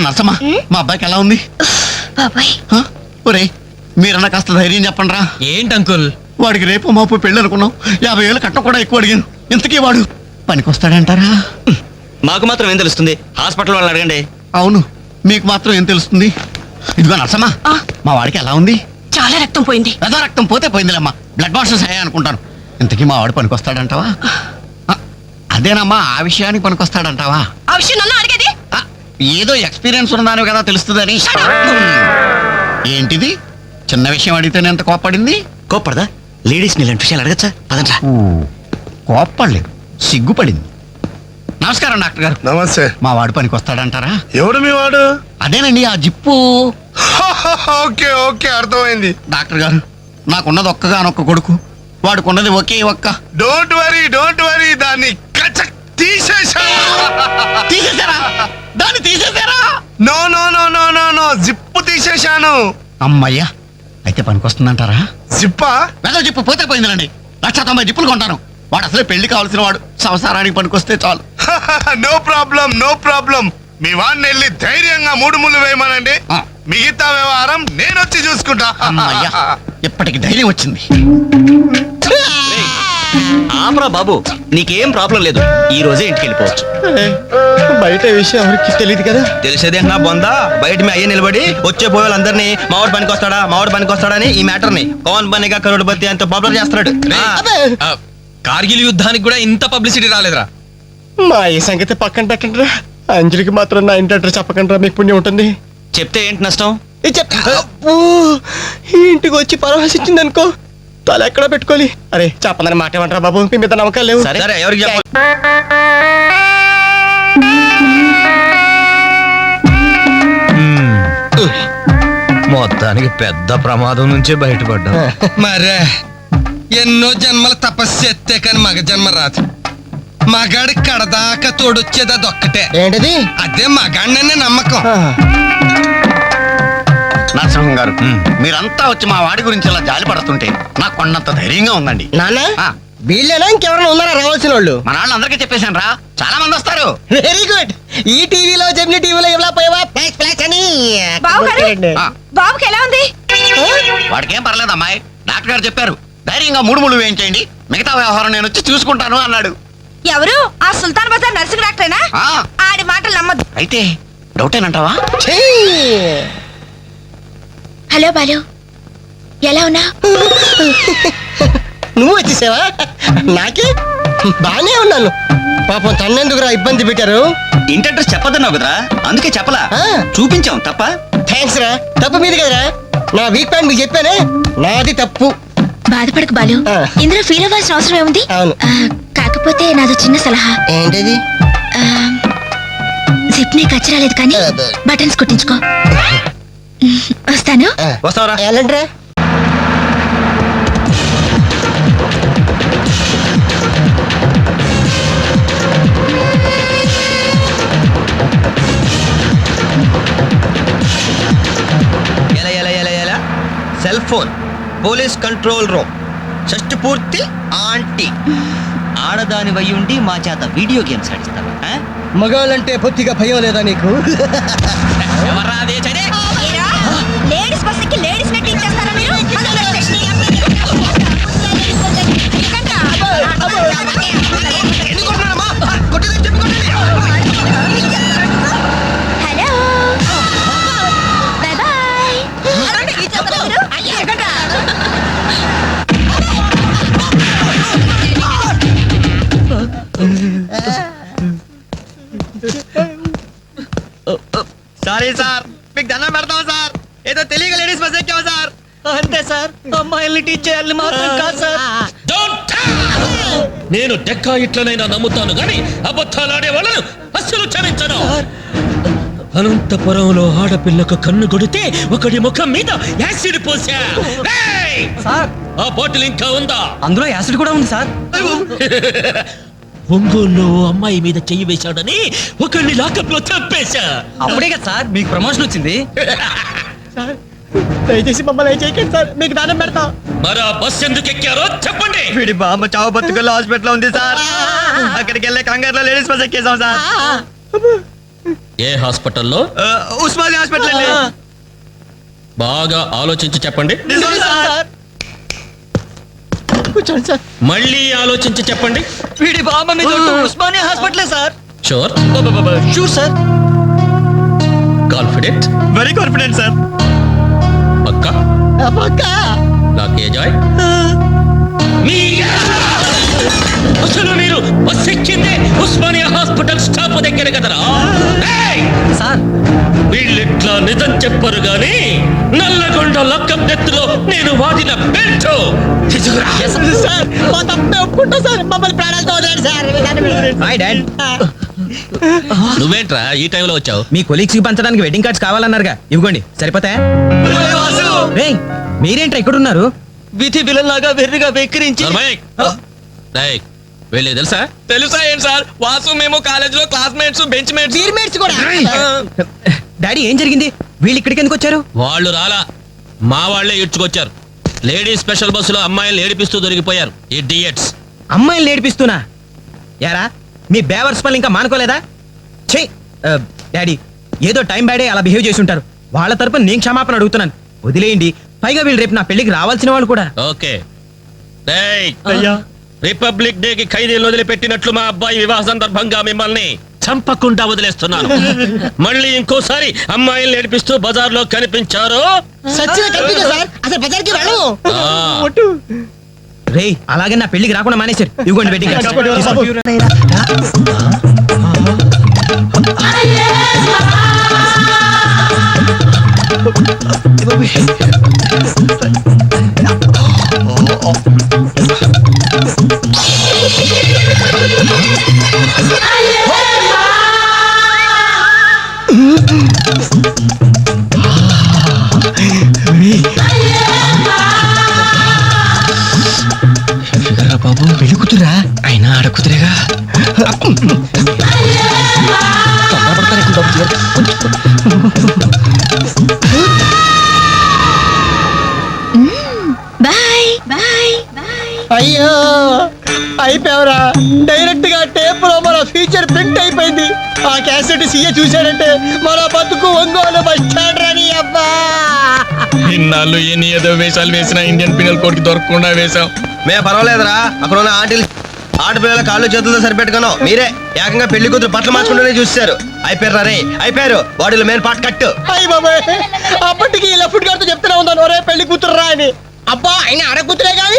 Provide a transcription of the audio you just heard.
నర్సమ్మా మా అబ్బాయికి ఎలా ఉంది? బాబాయ్. హ? ఒరేయ్ మీరన్నా కాస్త ధైర్యం చెప్పండి రా ఏంటి అంకుల్? వాడికి రేపు మాపు పెళ్ళి అనుకున్నాం. యాభై వేలు కట్ట కూడా ఎక్కువ అడిగాను. ఇంతకీ వాడు పనికొస్తాడంటారా? మాకు మాత్రం ఏం తెలుస్తుంది? హాస్పిటల్ వాళ్ళని అడగండి. అవును మీకు మాత్రం ఏం తెలుస్తుంది? ఇదిగో నర్సమ్మా ఆ. మా వాడికి ఎలా ఉంది? చాలా రక్తం పోయింది. రథ రక్తం పోతే పోయిందిలేమ్మా. బ్లడ్ వాషెస్ అయ్యా అనుకుంటాను. ఇంతకీ మా వాడు పనికొస్తాడంటావా? ఆ, అదేనమ్మా ఆ విషయానికి పనికొస్తాడంటావా? ఆ విషయం నన్ను అడిగేది? ఏదో ఎక్స్పీరియన్స్ ఉన్నదాని కదా తెలుస్తుందని. ఏంటిది? చిన్న విషయం అడిగితేనే ఎంత కోప్పడింది? కోప్పడదా? లేడీస్ ఇలాంటి విషయాలు అడగచ్చా? పదండ్రా. కోప్పడలేదు. సిగ్గుపడింది. నమస్కారం డాక్టర్ గారు. నమస్తే. మా వాడు పనికి వస్తాడంటారా? ఎవడు మీ వాడు? అదేనండి ఆ జిప్పు. ఓకే ఓకే అర్థమైంది. డాక్టర్ గారు నాకున్నది ఒక్కగానొక్క కొడుకు. వాడుకున్నది ఒకే ఒక్క. డోంట్ వరీ డోంట్ వరీ దాన్ని తీసేశారా? దాన్ని తీసేశారా no no no no no no zip తీసేశాను. అమ్మయ్యా అయితే పనికి వస్తుందంటారా జిప్పా? వెదవ జిప్పు పోతే పోయిందిలండి. లక్ష తొంభై జిప్పులు కొంటాను. వాడు అసలే పెళ్ళి కావాల్సిన వాడు. సంసారానికి పనికొస్తే చాలు. No problem no problem. మీ వాడిని వెళ్ళి ధైర్యంగా మూడు ముళ్ళు వేయమనండి. ఆ. మిగతా వ్యవహారం నేను వచ్చి చూసుకుంటా. అమ్మయ్యా ఇప్పటికి ధైర్యం వచ్చింది. ఆపరా బాబు నీకేం ప్రాబ్లం లేదు. ఈ రోజే ఇంటికి వెళ్ళిపోవచ్చు. బయట విషయం ఎవరికి తెలియదు కదా? తెలిసేది నా బొందా? బయట మీ అయ్యే నిలబడి వచ్చే పోయే వాళ్ళందరినీ మావాడు పనికి వస్తాడా మావాడు పనికి వస్తాడని ఈ మ్యాటర్ని పవన్ బనిగా కరోడ్పతి అంత పాపులర్ చేస్తున్నాడు. ఆ, కార్గిల్ యుద్ధానికి కూడా ఇంత పబ్లిసిటీ రాలేదురా. మా ఈ సంగతి పక్కన పెట్టండి రా అంజలికి మాత్రం నా ఇంటి అడ్రస్ చెప్పకండి రా మీకు పుణ్యం ఉంటుంది. చెప్తే ఏంటి నష్టం? ఇది చెప్. అబ్బో, ఈ ఇంటికి వచ్చి పరామర్శించింది అనుకో తల ఎక్కడ పెట్టుకోవాలి? అరే చెప్పందని మాట ఏమంటారా బాబు? మీ మీద నమ్మకాలు లేవు. సరే. ఎవరికి చెప్పాలి? మొత్తానికి పెద్ద ప్రమాదం నుంచే బయటపడ్డాం మరే ఎన్నో జన్మల తపస్సు ఎత్తే కానీ మగ జన్మ రాదు. మగాడి కడదాకా తోడొచ్చేది అదొక్కటే. ఏంటిది? అదే మగాడిననే నమ్మకం. నరసింహం గారు మీరంతా వచ్చి మా వాడి గురించి ఇలా జాలి పడుతుంటే నాకు కొండంత ధైర్యంగా ఉందండి. నాన్న ఆ. వీళ్ళేనా? ఇంకెవరైనా ఉన్నారా రావాల్సిన వాళ్ళు మన వాళ్ళందరికీ చెప్పేశాను రా. చాలా మంది వస్తారు. వెరీ గుడ్ ఈ టీవీలో జెమిని టీవీలో ఎవలా పోయావా? ఫ్లాష్ ఫ్లాష్ అని బాబుకి ఎలా ఉంది? వాడికేం పర్లేదు అమ్మాయి. డాక్టర్ గారు చెప్పారు ధైర్యంగా మూడు ముళ్ళు వేయించేయండి. మిగతా వ్యవహారం నేను వచ్చి చూసుకుంటాను అన్నాడు. ఎవరు? ఆ సుల్తాన్ బజార్ నర్సింగ్ డాక్టరేనా? ఆ, ఆడి మాటలు నమ్మద్దు. అయితే డౌటేనంటావా! హలో బాలు. ఎలా ఉన్నా? నువ్వు వచ్చేసావా? నాకే? బానే ఉన్నాను. పాపం తన్నెందుకురా ఇబ్బంది పెట్టారు? ఇంటి అడ్రస్ చెప్పదన్నావు కదరా? అందుకే చెప్పలా. ఆ. చూపించాం తప్ప? థ్యాంక్స్ రా. తప్పు మీది కదరా. నా వీక్ పాయింట్ మీకు చెప్పానే నాది తప్పు. బాధపడకు బాలు. ఆ. ఇందులో ఫీల్ అవ్వాల్సిన అవసరం ఏముంది? అవును. ఆ, కాకపోతే నాదో చిన్న సలహా. ఏంటిది? జిప్ని కచ్చరాలేదు కానీ. బటన్స్ కుట్టించుకో. వస్తాను? వస్తావరా. ఎలాంటిరా ఎలా ఎలా ఎలా ఎలా? Cell phone police control room. షష్టి పూర్తి ఆంటీ. ఆడదాని వయ్యుండి మా చేత వీడియో గేమ్స్ ఆడిస్తావా ఆ? మగాళ్ళంటే పొత్తిగా భయం లేదా నీకు? అంతే సార్. అమ్మాయిల్ని టీచ్ చేయాలని మాత్రం కాదు సార్. నేను డెక్కా ఇట్లనైనా నమ్ముతాను గాని అబద్ధాలాడే వాళ్ళను అస్సలు క్షమించను. అనంతపురంలో ఆడపిల్లకు కన్ను కొడితే ఒకడి ముఖం మీద యాసిడ్ పోసా. ఏయ్! ఆ బాటిల్ ఇంకా ఉందా? అందులో యాసిడ్ కూడా ఉంది సార్. ఒంగోలులో ఓ అమ్మాయి మీద చెయ్యి వేశాడని ఒకడిని లాకప్లో చంపేశా. అప్పుడే కదా సార్ మీకు ప్రమోషన్ వచ్చింది. దయచేసి మమ్మల్ని చేయకండి సార్. మీకు దానం పెడతాం. మరి ఆ బస్ ఎందుకు ఎక్కారో చెప్పండి. వీడి బామ్మ చావు బతుకుల్లో హాస్పిటల్ ఉంది సార్. అక్కడికి వెళ్ళే కంగారులో లేడీస్ బస్ ఎక్కేసాం సార్. ఏ హాస్పిటల్లో? ఉస్మానియా హాస్పిటల్ అండి. బాగా ఆలోచించి చెప్పండి. నిజమే సార్. కూర్చోండి సార్. మళ్ళీ ఆలోచించి చెప్పండి. వీడి బామ్మ మీద Osmania హాస్పిటలే sir. Sure. Sure sir. Confident. Very confident sir. పక్కా? పక్క. నాకే జాయ్. అసలు మీరు బస్ ఎక్కిందే ఉస్మానియా హాస్పిటల్ స్టాప్ దగ్గర కదరా? ఏయ్! సార్. వీళ్ళిట్లా నిజం చెప్పరు గాని నల్లగొండ లక్కం నెత్తులో నేను వాడిన బెల్ట్. తీసుకురా సార్ మా తప్పే ఒప్పుకుంటా సార్. మమ్మల్ని ప్రాణాలతో సార్. Hi dad. నువ్వేంట్రా ఈ టైంలో వచ్చావు? మీ కొలీగ్స్కి పంచడానికి వెడ్డింగ్ కార్డ్స్ కావాలన్నారుగా. ఇవ్వండి సరిపోతాయా? రేయ్ మీరేంట్రా ఇక్కడ ఉన్నారు విధి విలన్లాగా వెర్రిగా వెక్కిరించి వీళ్ళే తెలుసా? తెలుసా ఏంటి సార్? వాసు మేము కాలేజీలో క్లాస్మేట్స్ బెంచ్ మేట్స్ బీర్మేట్స్ కూడా? డాడీ ఏం జరిగింది? వీళ్ళు ఇక్కడికి ఎందుకు వచ్చారు? వాళ్ళు రాలా. మా వాళ్ళే ఇడ్చుకొచ్చారు లేడీస్ స్పెషల్ బస్సులో అమ్మాయిలు ఏడిపిస్తూ దొరికిపోయారు. ఈ డియట్స్. అమ్మాయిలు నేర్పిస్తున్నా యారా? మీ బేవర్స్ పనులు ఇంకా మానుకోలేదా? ఛీ! డాడీ ఏదో టైం బ్యాడే అలా బిహేవ్ చేసి ఉంటారు. వాళ్ళ తరపున నేను క్షమాపణ అడుగుతున్నాను. వదిలేయండి. పైగా వీళ్ళు రేపు నా పెళ్ళికి రావాల్సిన వాళ్ళు కూడా. ఓకే. రిపబ్లిక్ డే కి ఖైదీలను వదిలిపెట్టినట్లు మా అబ్బాయి వివాహ సందర్భంగా మిమ్మల్ని చంపకుండా వదిలేస్తున్నాను. మళ్ళీ ఇంకోసారి అమ్మాయిలు నేర్పిస్తూ బజార్లో కనిపించారు. రేయ్ అలాగే నా పెళ్ళికి రాకుండా మానేశారు. ఇవ్వండి wedding cards. Bye bye bye. అయ్యో అయిపోయావురా. డైరెక్ట్గా టేప్లో మన ఫ్యూచర్ ప్రింట్ అయిపోయింది. ఆ క్యాసెట్ సీఏ చూశాడంటే మన బతుకు ఒంగోలు బస్ స్టాండ్ రాని అబ్బా. ఇన్నాళ్ళు ఎన్ని ఏదో వేషాలు వేసినా ఇండియన్ పినల్ కోడ్కి దొరకకుండా వేసాం మే పర్వాలేదురా. అక్కడ ఉన్న ఆంటీలు ఆడపిల్లల కాళ్ళు చేతులతో సరిపెట్టుకోను మీరే ఏకంగా పెళ్ళి కూతురు బట్టలు మార్చుకుంటూనే చూశారు అయిపోయారు రే అయిపోయారు. వాడిలో మెయిన్ పాట కట్టు అయ్యి బాబాయ్ అప్పటికి ఇలా ఫుడ్ గారితో చెప్తూనే ఉన్నాను. ఒరే పెళ్ళి కూతురు రా అని. అబ్బా ఆయన ఆడకూతురే కానీ?